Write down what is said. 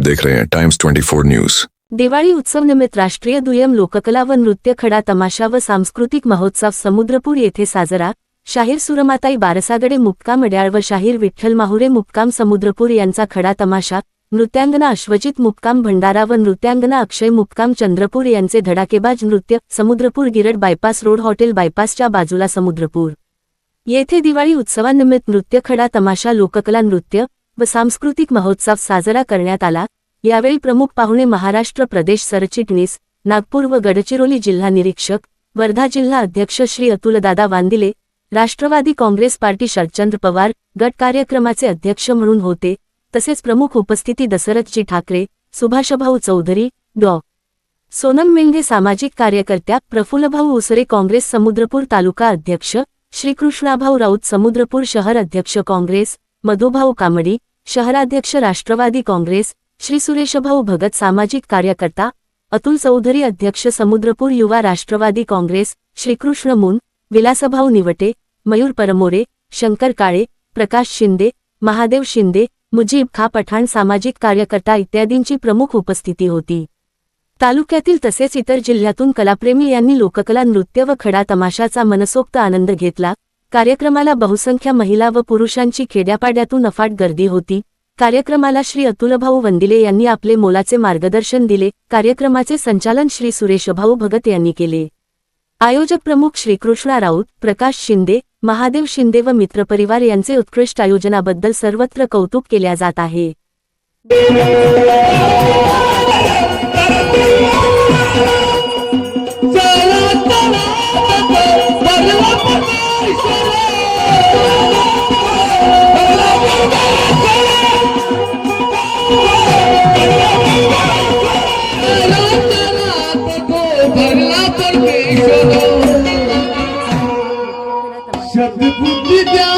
देख रहे हैं टाइम्स 24 न्यूज दिवाळी उत्सव निमित्त राष्ट्रीय दुय्यम लोककला व नृत्य खडा तमाशा व सांस्कृतिक महोत्सव समुद्रपूर येथे साजरा. शाहीर सुरमाताई बारसागडे मुक्काम अड्याळ व शाहीर विठ्ठल माहुरे मुक्काम समुद्रपूर यांचा खडा तमाशा. नृत्यांगना अश्वजित मुक्काम भंडारा व नृत्यांगना अक्षय मुक्काम चंद्रपूर यांचे धडाकेबाज नृत्य. Samudrapur Girad bypass road hotel बायपासच्या बाजूला समुद्रपूर. येथे दिवाळी उत्सवानिमित्त नृत्य खडा तमाशा लोककला नृत्य व सांस्कृतिक महोत्सव साजरा करण्यात आला. यावेळी प्रमुख पाहुणे महाराष्ट्र प्रदेश सरचिटणीस नागपूर व गडचिरोली जिल्हा निरीक्षक वर्धा जिल्हा अध्यक्ष श्री अतुलदादा वांदिले राष्ट्रवादी काँग्रेस पार्टी शरदचंद्र पवार गट कार्यक्रमाचे अध्यक्ष म्हणून होते तसेच प्रमुख उपस्थिती दशरथजी ठाकरे सुभाषभाऊ चौधरी डॉ. सोनम मेंढे सामाजिक कार्यकर्त्या प्रफुल्लभाऊ उसरे काँग्रेस समुद्रपूर तालुका अध्यक्ष श्रीकृष्णाभाऊ राऊत समुद्रपूर शहर अध्यक्ष काँग्रेस मधुभाऊ कामडी शहराध्यक्ष राष्ट्रवादी काँग्रेस श्री सुरेशभाऊ भगत सामाजिक कार्यकर्ता अतुल चौधरी अध्यक्ष समुद्रपूर युवा राष्ट्रवादी काँग्रेस श्रीकृष्ण मुन विलासभाऊ निवटे मयूर परमोरे शंकर काळे प्रकाश शिंदे महादेव शिंदे मुजीब खा पठाण सामाजिक कार्यकर्ता इत्यादींची प्रमुख उपस्थिती होती. तालुक्यातील तसेच इतर जिल्ह्यातून कलाप्रेमी यांनी लोककला नृत्य व खडा तमाशाचा मनसोक्त आनंद घेतला. कार्यक्रमाला बहुसंख्य महिला व पुरुषांची खेड्यापाड्यातून अफाट गर्दी होती. कार्यक्रमाला श्री अतुलभाऊ वंदिले यांनी आपले मोलाचे मार्गदर्शन दिले. कार्यक्रमाचे संचालन श्री सुरेशभाऊ भगत यांनी केले. आयोजक प्रमुख श्रीकृष्णा राऊत प्रकाश शिंदे महादेव शिंदे व मित्रपरिवार यांचे उत्कृष्ट आयोजनाबद्दल सर्वत्र कौतुक केल्या जात आहे. বিপুল বিদ্যা